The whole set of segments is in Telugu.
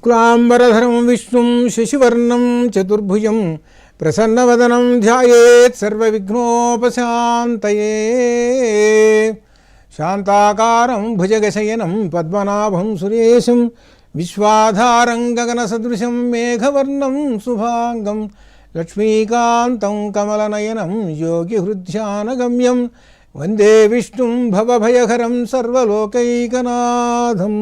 शुक्लांबरधरम विष्णु शशिवर्णम चतुर्भुज प्रसन्न वदनम ध्यानोपात शाताकारुजगशयन भुजगशयनं पद्मनाभं सुरेशं विश्वाधारं गगनसदृशं मेघवर्णं शुभांगं लक्ष्मीका कमलनयनं योगिहृध्यानगम्यं वंदे विष्णु भवभयहरं सर्वोकनाथम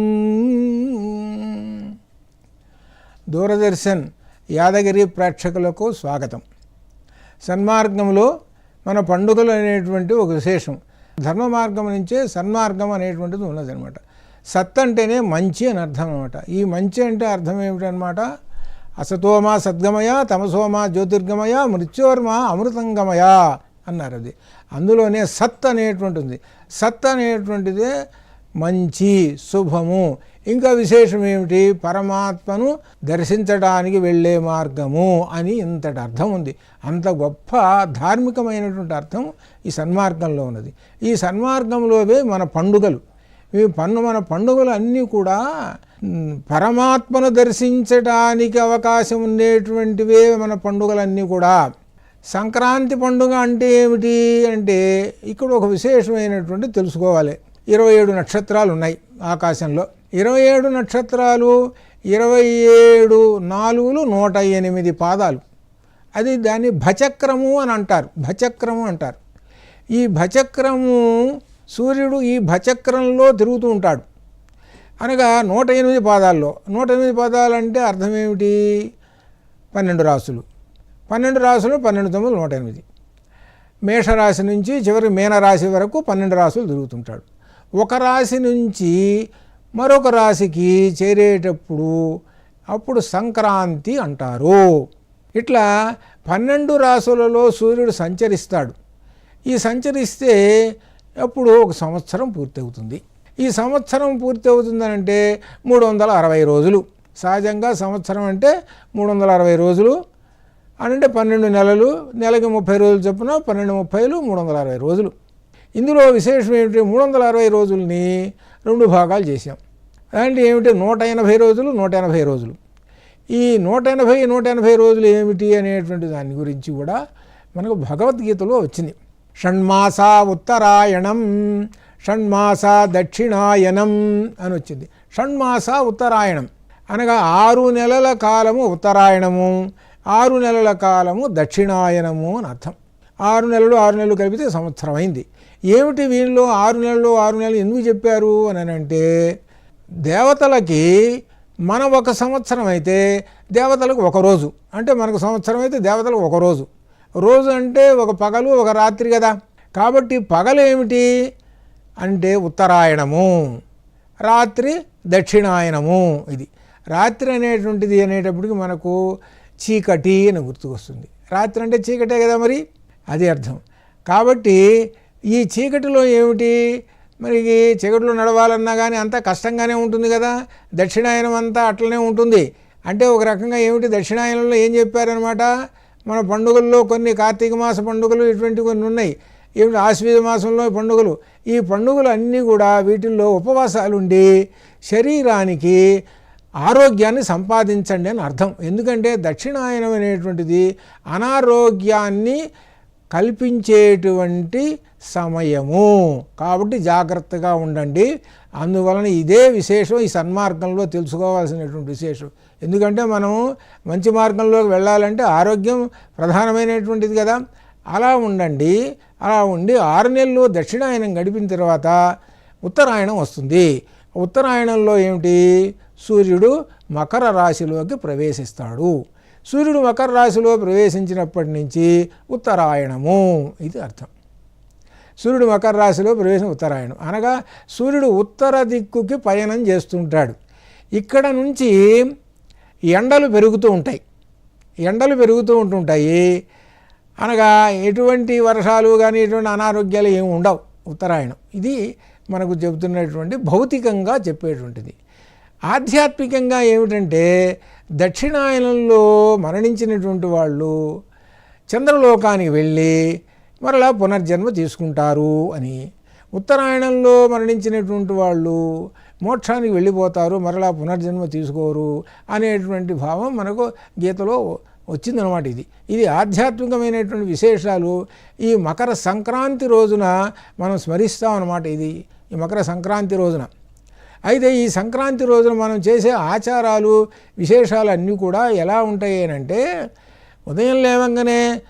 దూరదర్శన్ యాదగిరి ప్రేక్షకులకు స్వాగతం. సన్మార్గంలో మన పండుగలు అనేటువంటి ఒక విశేషం. ధర్మ మార్గం నుంచే సన్మార్గం అనేటువంటిది ఉన్నదనమాట సత్ అంటేనే మంచి అని అర్థం అనమాట ఈ మంచి అంటే అర్థం ఏమిటనమాట అసతోమా సద్గమయ తమసోమా జ్యోతిర్గమయ మృత్యోర్మ అమృతంగమయ అన్నారు అది. అందులోనే సత్ అనేటువంటి ఉంది సత్ అనేటువంటిదే మంచి శుభము. ఇంకా విశేషం ఏమిటి? పరమాత్మను దర్శించడానికి వెళ్ళే మార్గము అని ఇంతటి అర్థం ఉంది. అంత గొప్ప ధార్మికమైనటువంటి అర్థం ఈ సన్మార్గంలో ఉన్నది. ఈ సన్మార్గంలోవే మన పండుగలు. ఈ పన్ను మన పండుగలు అన్నీ కూడా పరమాత్మను దర్శించడానికి అవకాశం ఉండేటువంటివే మన పండుగలన్నీ కూడా. సంక్రాంతి పండుగ అంటే ఏమిటి? అంటే ఇక్కడ ఒక విశేషమైనటువంటి తెలుసుకోవాలి. ఇరవై ఏడు నక్షత్రాలు ఉన్నాయి ఆకాశంలో. ఇరవై ఏడు నక్షత్రాలు ఇరవై ఏడు నాలుగులు నూట ఎనిమిది పాదాలు. అది దాన్ని భచక్రము అని అంటారు. భచక్రము అంటారు. ఈ భచక్రము సూర్యుడు ఈ భచక్రంలో తిరుగుతూ ఉంటాడు. అనగా నూట ఎనిమిది పాదాల్లో. నూట ఎనిమిది పాదాలు అంటే అర్థం ఏమిటి పన్నెండు రాసులు. పన్నెండు రాసులు పన్నెండు తొమ్మిది నూట ఎనిమిది. మేషరాశి నుంచి చివరి మీనరాశి వరకు పన్నెండు రాసులు తిరుగుతుంటాడు. ఒక రాశి నుంచి మరొక రాశికి చేరేటప్పుడు అప్పుడు సంక్రాంతి అంటారు. ఇట్లా పన్నెండు రాసులలో సూర్యుడు సంచరిస్తాడు. ఈ సంచరిస్తే అప్పుడు ఒక సంవత్సరం పూర్తవుతుంది. ఈ సంవత్సరం పూర్తి అవుతుందనంటే మూడు వందల అరవై రోజులు. సహజంగా సంవత్సరం అంటే మూడు వందల అరవై రోజులు. అంటే పన్నెండు నెలలు నెలకి ముప్పై రోజులు చొప్పున పన్నెండు ముప్పైలు మూడు వందల అరవై రోజులు. ఇందులో విశేషం ఏమిటి? మూడు వందల అరవై రోజుల్ని రెండు భాగాలు చేశాం. అంటే ఏమిటి? నూట ఎనభై రోజులు నూట ఎనభై రోజులు. ఈ నూట ఎనభై నూట ఎనభై రోజులు ఏమిటి అనేటువంటి దాని గురించి కూడా మనకు భగవద్గీతలో వచ్చింది. షణ్మాస ఉత్తరాయణం షణ్మాస దక్షిణాయనం అని వచ్చింది. షణ్మాస ఉత్తరాయణం. అనగా ఆరు నెలల కాలము ఉత్తరాయణము ఆరు నెలల కాలము దక్షిణాయనము అని అర్థం. ఆరు నెలలు ఆరు నెలలు కలిపితే సంవత్సరం అయింది. ఏమిటి వీళ్ళు ఆరు నెలలు ఆరు నెలలు ఎందుకు చెప్పారు అని అంటే దేవతలకి మన ఒక సంవత్సరం అయితే దేవతలకు ఒక రోజు. అంటే మనకు సంవత్సరం అయితే దేవతలకు ఒక రోజు. రోజు అంటే ఒక పగలు ఒక రాత్రి కదా. కాబట్టి పగలు ఏమిటి? అంటే ఉత్తరాయణము రాత్రి దక్షిణాయనము ఇది. రాత్రి అనేటువంటిది అనేటప్పటికి మనకు చీకటి అని గుర్తుకొస్తుంది. రాత్రి అంటే చీకటే కదా మరి? అది అర్థం. కాబట్టి ఈ చీకటిలో ఏమిటి? మరి చీకటిలో నడవాలన్నా కానీ అంతా కష్టంగానే ఉంటుంది కదా. దక్షిణాయనం అంతా అట్లనే ఉంటుంది. అంటే ఒక రకంగా ఏమిటి? దక్షిణాయనంలో ఏం చెప్పారనమాట మన పండుగల్లో కొన్ని కార్తీక మాస పండుగలు ఇటువంటి కొన్ని ఉన్నాయి. ఏమిటి? ఆశ్వీజ మాసంలో పండుగలు. ఈ పండుగలు అన్నీ కూడా వీటిల్లో ఉపవాసాలుండి శరీరానికి ఆరోగ్యాన్ని సంపాదించండి అని అర్థం. ఎందుకంటే దక్షిణాయనం అనేటువంటిది అనారోగ్యాన్ని కల్పించేటువంటి సమయము. కాబట్టి జాగ్రత్తగా ఉండండి. అందువలన ఇదే విశేషం ఈ సన్మార్గంలో తెలుసుకోవాల్సినటువంటి విశేషం. ఎందుకంటే మనం మంచి మార్గంలోకి వెళ్ళాలంటే ఆరోగ్యం ప్రధానమైనటువంటిది కదా. అలా ఉండండి. అలా ఉండి ఆరు నెలలు దక్షిణాయనం గడిపిన తర్వాత ఉత్తరాయణం వస్తుంది. ఉత్తరాయణంలో ఏమిటి? సూర్యుడు మకర రాశిలోకి ప్రవేశిస్తాడు. సూర్యుడు మకర రాశిలో ప్రవేశించినప్పటి నుంచి ఉత్తరాయణము. ఇది అర్థం. సూర్యుడు మకర రాశిలో ప్రవేశం ఉత్తరాయణం. అనగా సూర్యుడు ఉత్తర దిక్కుకి పయనం చేస్తుంటాడు. ఇక్కడ నుంచి ఎండలు పెరుగుతూ ఉంటాయి. ఎండలు పెరుగుతూ ఉంటుంటాయి. అనగా ఎటువంటి వర్షాలు కానీ ఎటువంటి అనారోగ్యాలు ఏమి ఉండవు. ఉత్తరాయణం. ఇది మనకు చెబుతున్నటువంటి భౌతికంగా చెప్పేటువంటిది. ఆధ్యాత్మికంగా ఏమిటంటే దక్షిణాయనంలో మరణించినటువంటి వాళ్ళు చంద్రలోకానికి వెళ్ళి మరలా పునర్జన్మ తీసుకుంటారు అని. ఉత్తరాయణంలో మరణించినటువంటి వాళ్ళు మోక్షానికి వెళ్ళిపోతారు మరలా పునర్జన్మ తీసుకోరు అనేటువంటి భావం మనకు గీతలో వచ్చిందనమాట ఇది. ఇది ఆధ్యాత్మికమైనటువంటి విశేషాలు. ఈ మకర సంక్రాంతి రోజున మనం స్మరిస్తాం అన్నమాట ఇది. ఈ మకర సంక్రాంతి రోజున అయితే ఈ సంక్రాంతి రోజున మనం చేసే ఆచారాలు విశేషాలు అన్నీ కూడా ఎలా ఉంటాయి అంటే ఉదయం లేవంగానే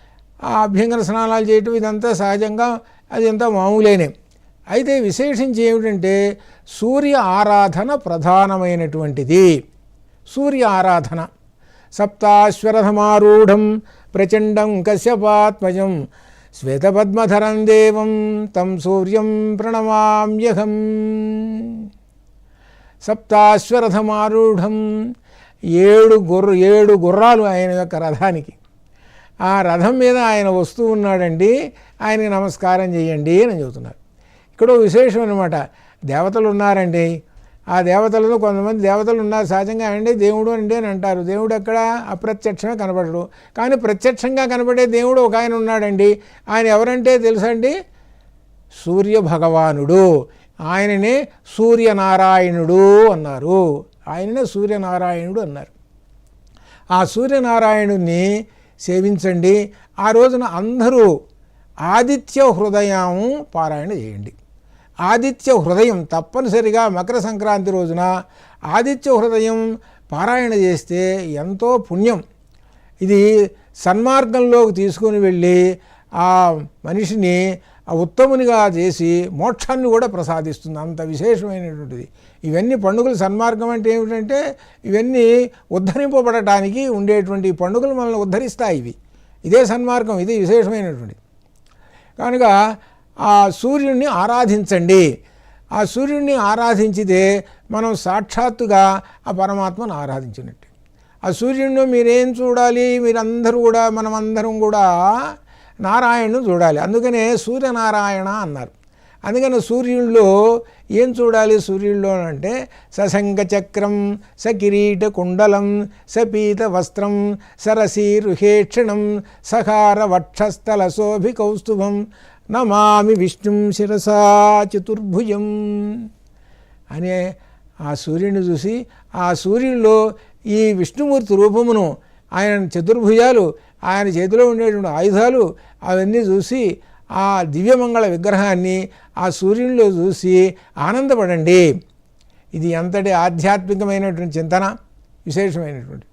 ఆ అభ్యంగన స్నానాలు చేయటం ఇదంతా సహజంగా అది అంతా మామూలేనే. అయితే విశేషించి ఏమిటంటే సూర్య ఆరాధన ప్రధానమైనటువంటిది. సూర్య ఆరాధన. సప్తాశ్వరథమారూఢం ప్రచండం కశ్యపాత్మజం శ్వేతపద్మధరం దేవం తం సూర్యం ప్రణమామ్యహం. సప్తాశ్వరథమారూఢం. ఏడు గుర్ర ఏడు గుర్రాలు ఆయన యొక్క రథానికి. ఆ రథం మీద ఆయన వస్తూ ఉన్నాడండి ఆయనకి నమస్కారం చేయండి అని చెబుతున్నారు ఇక్కడ విశేషం అనమాట దేవతలు ఉన్నారండి. ఆ దేవతలను కొంతమంది దేవతలు ఉన్నారు సహజంగా అండి దేవుడు అండి అని అంటారు. దేవుడు ఎక్కడ? అప్రత్యక్షమే కనపడడు కానీ ప్రత్యక్షంగా కనబడే దేవుడు ఒక ఆయన ఉన్నాడండి. ఆయన ఎవరంటే తెలుసండి సూర్య భగవానుడు ఆయననే సూర్యనారాయణుడు అన్నారు. ఆయననే సూర్యనారాయణుడు అన్నారు. ఆ సూర్యనారాయణుడిని సేవించండి. ఆ రోజున అందరూ ఆదిత్య హృదయం పారాయణ చేయండి. ఆదిత్య హృదయం తప్పనిసరిగా మకర సంక్రాంతి రోజున ఆదిత్య హృదయం పారాయణ చేస్తే ఎంతో పుణ్యం. ఇది సన్మార్గంలోకి తీసుకుని వెళ్ళి ఆ మనిషిని ఆ ఉత్తమునిగా చేసి మోక్షాన్ని కూడా ప్రసాదిస్తుంది. అంత విశేషమైనటువంటిది. ఇవన్నీ పండుగలు సన్మార్గం అంటే ఏమిటంటే ఇవన్నీ ఉద్ధరింపబడటానికి ఉండేటువంటి పండుగలు మనల్ని ఉద్ధరిస్తాయి ఇవి. ఇదే సన్మార్గం ఇది విశేషమైనటువంటిది కనుక ఆ సూర్యుడిని ఆరాధించండి. ఆ సూర్యుడిని ఆరాధించితే మనం సాక్షాత్తుగా ఆ పరమాత్మను ఆరాధించినట్టు. ఆ సూర్యుడిని మీరేం చూడాలి? మీరందరూ కూడా మనమందరం కూడా నారాయణను చూడాలి. అందుకనే సూర్యనారాయణ అన్నారు. అందుకని సూర్యుల్లో ఏం చూడాలి సూర్యుల్లో అంటే ససంగ చక్రం సకిరీట కుండలం సపీత వస్త్రం సరసీరుహేక్షణం సహార వక్షస్థల శోభి కౌస్తుభం నమామి విష్ణుం శిరసా చతుర్భుజం అనే ఆ సూర్యుని చూసి ఆ సూర్యుల్లో ఈ విష్ణుమూర్తి రూపమును ఆయన చతుర్భుజాలు ఆయన చేతిలో ఉండేటువంటి ఆయుధాలు అవన్నీ చూసి ఆ దివ్యమంగళ విగ్రహాన్ని ఆ సూర్యునిలో చూసి ఆనందపడండి. ఇది ఎంతటి ఆధ్యాత్మికమైనటువంటి చింతన విశేషమైనటువంటి.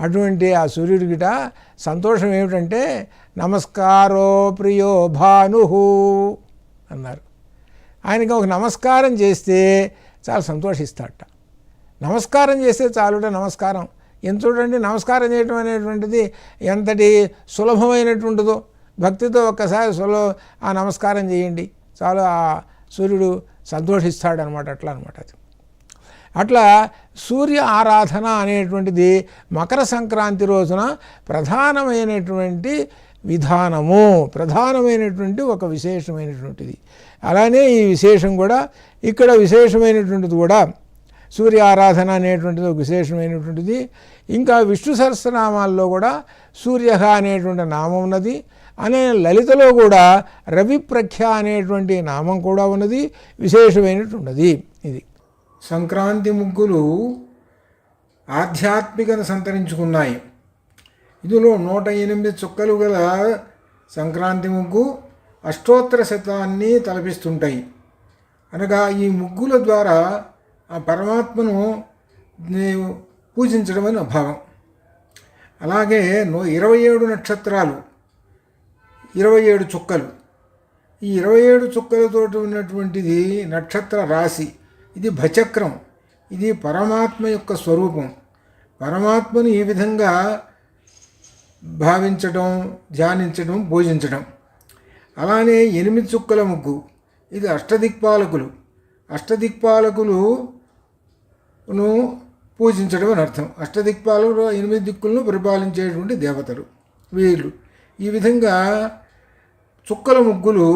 అటువంటి ఆ సూర్యుడి గిట సంతోషం ఏమిటంటే నమస్కారో ప్రియో భాను అన్నారు. ఆయనకి ఒక నమస్కారం చేస్తే చాలా సంతోషిస్తాడట. నమస్కారం చేస్తే చాలుట నమస్కారం. ఎంత చూడండి నమస్కారం చేయటం అనేటువంటిది ఎంతటి సులభమైనటువంటిదో. భక్తితో ఒక్కసారి సులభ ఆ నమస్కారం చేయండి. చాలు ఆ సూర్యుడు సంతోషిస్తాడనమాట. అట్లా అనమాట అది. అట్లా సూర్య ఆరాధన అనేటువంటిది మకర సంక్రాంతి రోజున ప్రధానమైనటువంటి విధానము ప్రధానమైనటువంటి ఒక విశేషమైనటువంటిది. అలానే ఈ విశేషం కూడా ఇక్కడ విశేషమైనటువంటిది కూడా సూర్య ఆరాధన అనేటువంటిది ఒక విశేషమైనటువంటిది. ఇంకా విష్ణు సహస్రనామాల్లో కూడా సూర్య అనేటువంటి నామం ఉన్నది. అనే లలితలో కూడా రవిప్రఖ్య అనేటువంటి నామం కూడా ఉన్నది. విశేషమైనటువంటిది ఇది. సంక్రాంతి ముగ్గులు ఆధ్యాత్మికత సంతరించుకున్నాయి. ఇందులో నూట ఎనిమిది చుక్కలు గల సంక్రాంతి ముగ్గు అష్టోత్తర శతాన్ని తలపిస్తుంటాయి. అనగా ఈ ముగ్గుల ద్వారా ఆ పరమాత్మను నీవు పూజించడం అని భావం. అలాగే నో ఇరవై ఏడు నక్షత్రాలు ఇరవై ఏడు చుక్కలు ఈ ఇరవై ఏడు చుక్కలతోటి ఉన్నటువంటిది నక్షత్ర రాశి. ఇది భచక్రం. ఇది పరమాత్మ యొక్క స్వరూపం. పరమాత్మను ఈ విధంగా భావించడం ధ్యానించడం పూజించడం అలానే ఎనిమిది చుక్కల ముగ్గు. ఇది అష్టదిక్పాలకులు. అష్టదిక్పాలకులు ను పూజించడం అని అర్థం. అష్టదిక్పాలు ఎనిమిది దిక్కులను పరిపాలించేటువంటి దేవతలు. వీళ్ళు ఈ విధంగా చుక్కల ముగ్గులు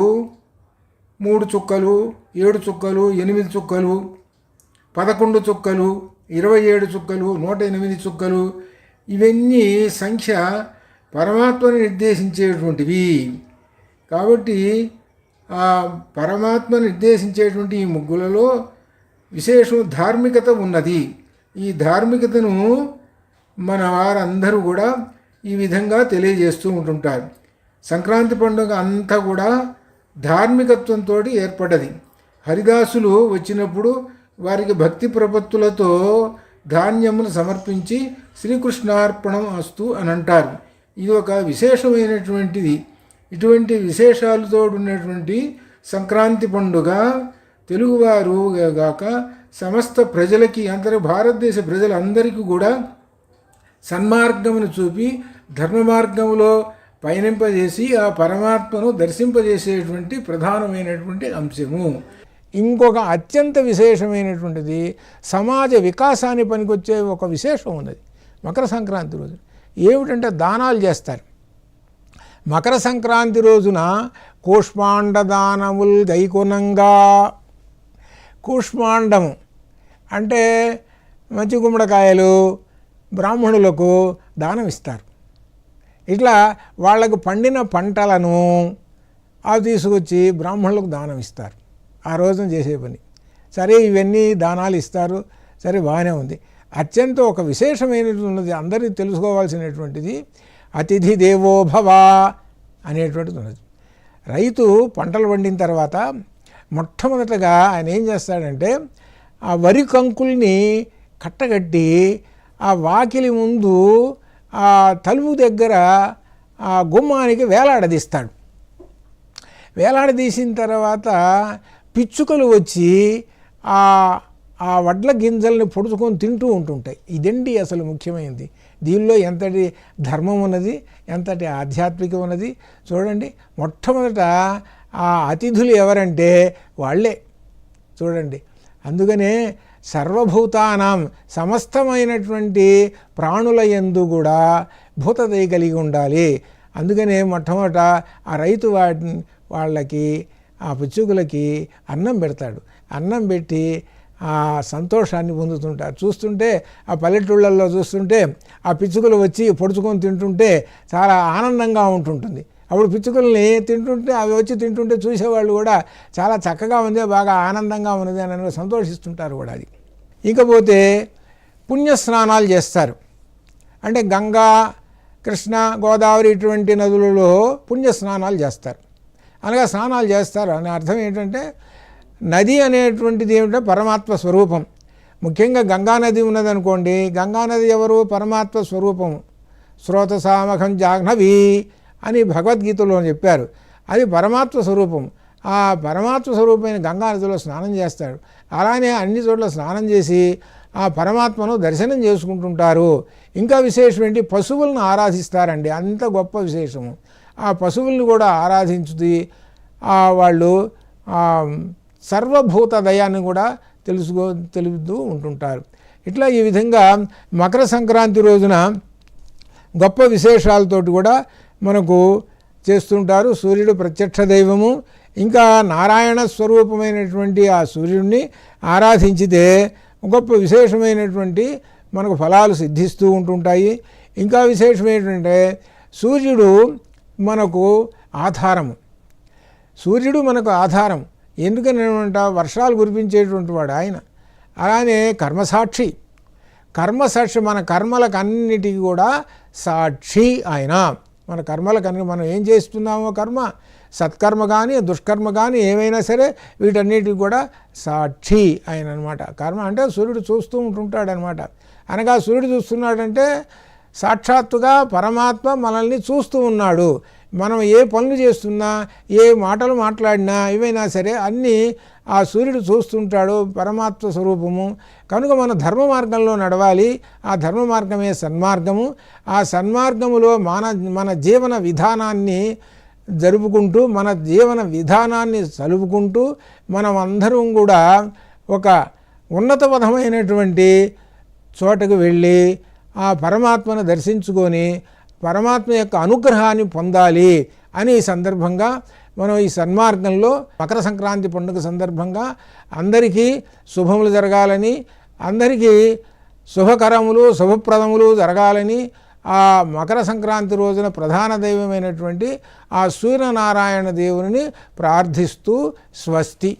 మూడు చుక్కలు ఏడు చుక్కలు ఎనిమిది చుక్కలు పదకొండు చుక్కలు ఇరవై ఏడు చుక్కలు నూట ఎనిమిది చుక్కలు ఇవన్నీ సంఖ్య పరమాత్మని నిర్దేశించేటువంటివి. కాబట్టి ఆ పరమాత్మ నిర్దేశించేటువంటి ఈ ముగ్గులలో విశేషం ధార్మికత ఉన్నది. ఈ ధార్మికతను మన వారందరూ కూడా ఈ విధంగా తెలియజేస్తూ ఉంటుంటారు. సంక్రాంతి పండుగ అంతా కూడా ధార్మికత్వంతో ఏర్పడ్డది. హరిదాసులు వచ్చినప్పుడు వారికి భక్తి ప్రపత్తులతో ధాన్యమును సమర్పించి శ్రీకృష్ణార్పణం అస్తు అని అంటారు. ఇది ఒక విశేషమైనటువంటిది. ఇటువంటి విశేషాలతో ఉన్నటువంటి సంక్రాంతి పండుగ తెలుగువారు గాక సమస్త ప్రజలకి అందరి భారతదేశ ప్రజలందరికీ కూడా సన్మార్గమును చూపి ధర్మ మార్గములో పయనింపజేసి ఆ పరమాత్మను దర్శింపజేసేటువంటి ప్రధానమైనటువంటి అంశము. ఇంకొక అత్యంత విశేషమైనటువంటిది సమాజ వికాసాన్ని పనికొచ్చే ఒక విశేషం ఉన్నది మకర సంక్రాంతి రోజు ఏమిటంటే దానాలు చేస్తారు. మకర సంక్రాంతి రోజున కూష్మాండ దానముల్ గైకొనంగా కూష్మాండము. అంటే మంచి గుమ్మడికాయలు బ్రాహ్మణులకు దానం ఇస్తారు. ఇట్లా వాళ్ళకు పండిన పంటలను అవి తీసుకొచ్చి బ్రాహ్మణులకు దానం ఇస్తారు. ఆ రోజున చేసే పని. సరే ఇవన్నీ దానాలు ఇస్తారు. సరే బాగానే ఉంది. అత్యంత ఒక విశేషమైనటువంటిది అందరికీ తెలుసుకోవాల్సినటువంటిది అతిథి దేవోభవ అనేటువంటిది ఉన్నది. రైతు పంటలు పండిన తర్వాత మొట్టమొదటగా ఆయన ఏం చేస్తాడంటే ఆ వరి కంకుల్ని కట్టగట్టి ఆ వాకిలి ముందు ఆ తలుపు దగ్గర ఆ గుమ్మానికి వేలాడదీస్తాడు. వేలాడదీసిన తర్వాత పిచ్చుకలు వచ్చి ఆ ఆ వడ్ల గింజల్ని పొడుచుకొని తింటూ ఉంటుంటాయి. ఇదండి అసలు ముఖ్యమైనది. దీనిలో ఎంతటి ధర్మం ఉన్నది ఎంతటి ఆధ్యాత్మికం ఉన్నది చూడండి మొట్టమొదట ఆ అతిథులు ఎవరంటే వాళ్ళే. చూడండి. అందుకనే సర్వభూతానాం సమస్తమైనటువంటి ప్రాణుల ఎందు కూడా భూతదయ కలిగి ఉండాలి. అందుకనే మొట్టమొదట ఆ రైతు వాటి వాళ్ళకి ఆ పిచ్చుకులకి అన్నం పెడతాడు. అన్నం పెట్టి ఆ సంతోషాన్ని పొందుతుంటారు. చూస్తుంటే ఆ పల్లెటూళ్ళల్లో చూస్తుంటే ఆ పిచ్చుకలు వచ్చి పొడుచుకొని తింటుంటే చాలా ఆనందంగా ఉంటుంటుంది. అప్పుడు పిచ్చుకల్ని తింటుంటే అవి వచ్చి తింటుంటే చూసేవాళ్ళు కూడా చాలా చక్కగా ఉంది బాగా ఆనందంగా ఉన్నది అని సంతోషిస్తుంటారు కూడా అది. ఇకపోతే పుణ్యస్నానాలు చేస్తారు. అంటే గంగా కృష్ణ గోదావరి ఇటువంటి నదులలో పుణ్యస్నానాలు చేస్తారు. అనగా స్నానాలు చేస్తారు. అనే అర్థం ఏంటంటే నది అనేటువంటిది ఏమిటంటే పరమాత్మ స్వరూపం. ముఖ్యంగా గంగానది ఉన్నదనుకోండి గంగానది ఎవరు? పరమాత్మ స్వరూపం. శ్రోత సామఖం జాహ్నవి అని భగవద్గీతలో చెప్పారు. అది పరమాత్మ స్వరూపం. ఆ పరమాత్మ స్వరూపమైన గంగానదిలో స్నానం చేస్తాడు. అలానే అన్ని చోట్ల స్నానం చేసి ఆ పరమాత్మను దర్శనం చేసుకుంటుంటారు. ఇంకా విశేషం ఏంటి? పశువులను ఆరాధిస్తారండి. అంత గొప్ప విశేషము. ఆ పశువుల్ని కూడా ఆరాధించుది వాళ్ళు సర్వభూత దయాన్ని కూడా తెలుసుకో తెలుపుతూ ఉంటుంటారు. ఇట్లా ఈ విధంగా మకర సంక్రాంతి రోజున గొప్ప విశేషాలతోటి కూడా మనకు చేస్తుంటారు సూర్యుడు ప్రత్యక్ష దైవము. ఇంకా నారాయణ స్వరూపమైనటువంటి ఆ సూర్యుడిని ఆరాధించితే గొప్ప విశేషమైనటువంటి మనకు ఫలాలు సిద్ధిస్తూ ఉంటుంటాయి. ఇంకా విశేషమైనటువంటి సూర్యుడు మనకు ఆధారము. సూర్యుడు మనకు ఆధారం ఎందుకని వర్షాలు కురిపించేటువంటి వాడు ఆయన. అలానే కర్మసాక్షి. కర్మసాక్షి మన కర్మలకు అన్నిటికీ కూడా సాక్షి ఆయన. మన కర్మల కనుక మనం ఏం చేస్తున్నామో కర్మ సత్కర్మ కానీ దుష్కర్మ కానీ ఏమైనా సరే వీటన్నిటికి కూడా సాక్షి ఆయన అనమాట కర్మ అంటే సూర్యుడు చూస్తూ ఉంటుంటాడనమాట. అనగా సూర్యుడు చూస్తున్నాడంటే సాక్షాత్తుగా పరమాత్మ మనల్ని చూస్తూ ఉన్నాడు. మనం ఏ పనులు చేస్తున్నా ఏ మాటలు మాట్లాడినా ఏమైనా సరే అన్నీ ఆ సూర్యుడు చూస్తుంటాడు పరమాత్మ స్వరూపము. కనుక మన ధర్మ మార్గంలో నడవాలి. ఆ ధర్మ మార్గమే సన్మార్గము. ఆ సన్మార్గములో మన మన జీవన విధానాన్ని జరుపుకుంటూ మన జీవన విధానాన్ని చలుపుకుంటూ మనం అందరం కూడా ఒక ఉన్నతపథమైనటువంటి చోటకు వెళ్ళి ఆ పరమాత్మను దర్శించుకొని పరమాత్మ యొక్క అనుగ్రహాన్ని పొందాలి అని ఈ సందర్భంగా మనం ఈ సన్మార్గంలో మకర సంక్రాంతి పండుగ సందర్భంగా అందరికీ శుభములు జరగాలని అందరికీ శుభకరములు శుభప్రదములు జరగాలని ఆ మకర సంక్రాంతి రోజున ప్రధాన దైవమైనటువంటి ఆ సూర్యనారాయణ దేవుని ప్రార్థిస్తూ స్వస్తి.